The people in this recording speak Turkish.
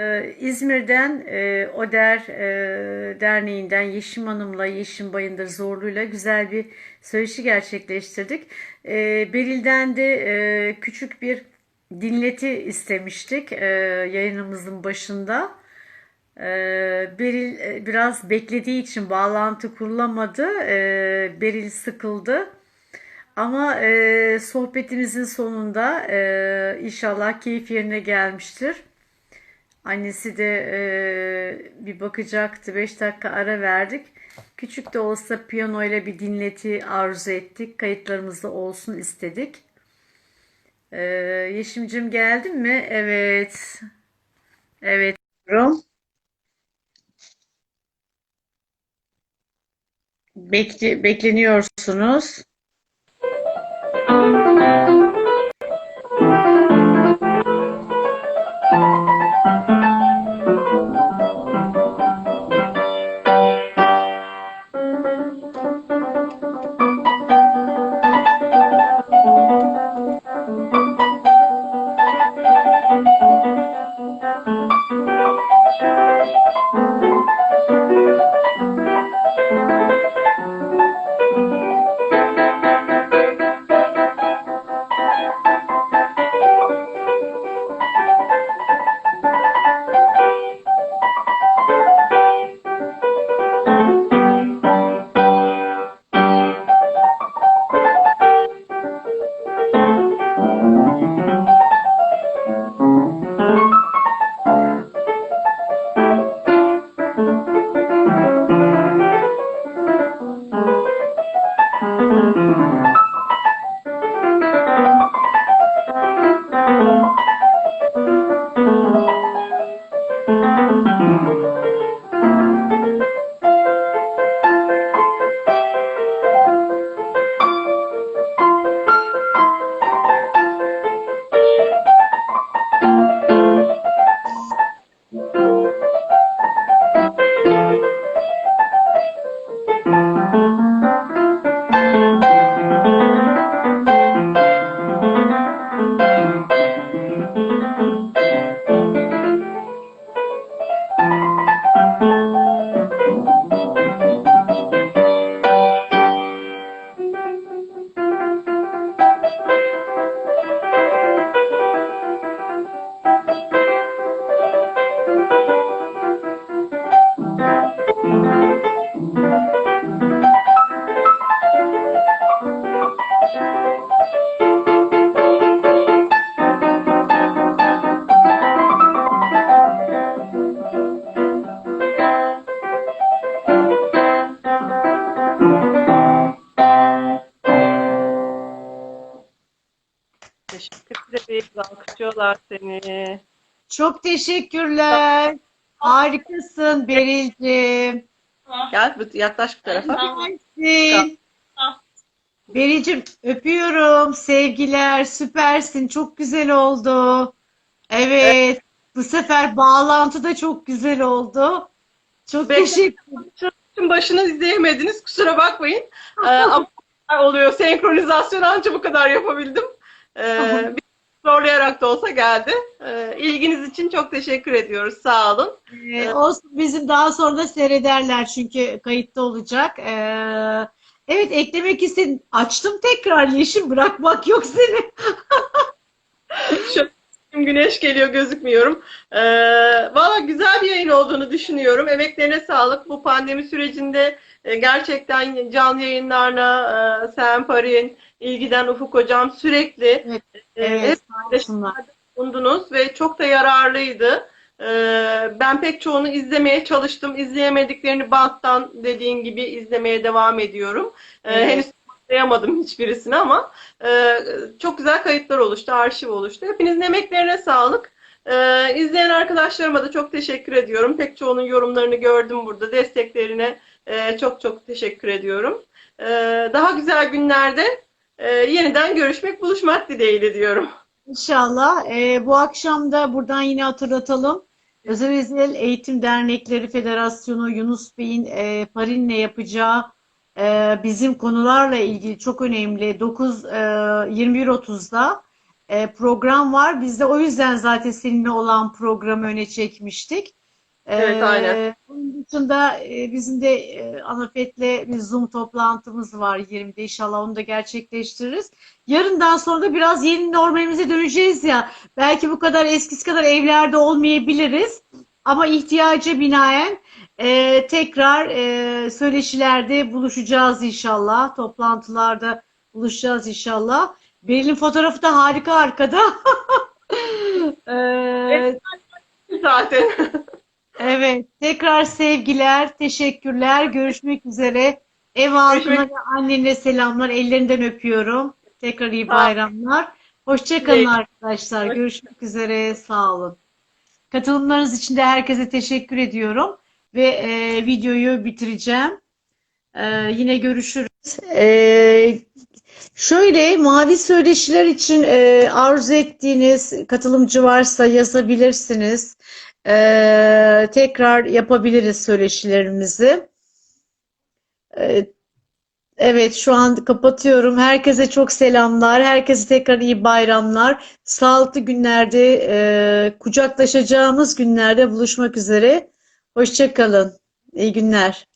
Ee, İzmir'den e, ODER e, Derneği'nden Yeşim Hanım'la, Yeşim Bayındır Zorlu'yla güzel bir söyleşi gerçekleştirdik. Ee, Beril'den de e, küçük bir dinleti istemiştik yayınımızın başında. Ee, Beril biraz beklediği için bağlantı kurulamadı. Beril sıkıldı. Ama sohbetimizin sonunda inşallah keyif yerine gelmiştir. Annesi de e, bir bakacaktı. 5 dakika ara verdik. Küçük de olsa piyano ile bir dinleti arzu ettik. Kayıtlarımızda olsun istedik. E, Yeşimcim geldin mi? Evet. Evet. Bekle, bekleniyorsunuz. Teşekkür ederiz. Alkışlıyorlar seni. Çok teşekkürler. Harikasın Beril'cim. Gel yaklaş bu tarafa. Süpersin. Beril'cim öpüyorum. Sevgiler. Süpersin. Çok güzel oldu. Evet. Bu sefer bağlantı da çok güzel oldu. Çok Bekle. teşekkür Şunun başını izleyemediniz. Kusura bakmayın. Ee, ama oluyor. Senkronizasyon anca bu kadar yapabildim. Ee, zorlayarak da olsa geldi. Ee, ilginiz için çok teşekkür ediyoruz. Sağ olun. Ee, olsun bizim daha sonra da seyrederler çünkü kayıtta olacak. Ee, evet eklemek istedim. Açtım tekrar Yeşim bırakmak yok seni. Şu güneş geliyor gözükmüyorum. Ee, Valla güzel bir yayın olduğunu düşünüyorum. Emeklerine sağlık. Bu pandemi sürecinde gerçekten canlı yayınlarına e, Sen Parin, ilgiden Ufuk Hocam sürekli Evet, e, Evet, bulundunuz ve çok da yararlıydı. Ee, Ben pek çoğunu izlemeye çalıştım. İzleyemediklerini banttan dediğin gibi izlemeye devam ediyorum. Ee, Evet. Henüz tamamlayamadım hiçbirisini ama e, çok güzel kayıtlar oluştu, arşiv oluştu. Hepinizin emeklerine sağlık. Ee, İzleyen arkadaşlarıma da çok teşekkür ediyorum. Pek çoğunun yorumlarını gördüm burada. Desteklerine e, çok çok teşekkür ediyorum. Ee, Daha güzel günlerde e, yeniden görüşmek, buluşmak dileğiyle diyorum. İnşallah. Ee, bu akşam da buradan yine hatırlatalım. Özel Özel Eğitim Dernekleri Federasyonu Yunus Bey'in e, Parin'le yapacağı e, bizim konularla ilgili çok önemli 9 e, 21.30'da e, program var. Biz de o yüzden zaten seninle olan programı öne çekmiştik. Evet, aynen. Ee, Bunun dışında e, bizim de e, Anafet'le bir Zoom toplantımız var 20'de. İnşallah onu da gerçekleştiririz. Yarından sonra da biraz yeni normalimize döneceğiz ya. Belki bu kadar eskisi kadar evlerde olmayabiliriz. Ama ihtiyaca binaen e, tekrar e, söyleşilerde buluşacağız inşallah. Toplantılarda buluşacağız inşallah. Beril'in fotoğrafı da harika arkada. Ee, Zaten. Evet, tekrar sevgiler, teşekkürler. Görüşmek üzere. Ev Görüşmek- ve annene selamlar. Ellerinden öpüyorum. Tekrar iyi bayramlar. Hoşçakalın arkadaşlar. Görüşmek üzere. Sağ olun. Katılımlarınız için de herkese teşekkür ediyorum. Ve e, videoyu bitireceğim. E, yine görüşürüz. E, şöyle mavi söyleşiler için e, arzu ettiğiniz katılımcı varsa yazabilirsiniz. Ee, tekrar yapabiliriz söyleşilerimizi. Ee, evet, şu an kapatıyorum. Herkese çok selamlar. Herkese tekrar iyi bayramlar. Sağlıklı günlerde, e, kucaklaşacağımız günlerde buluşmak üzere. Hoşça kalın. İyi günler.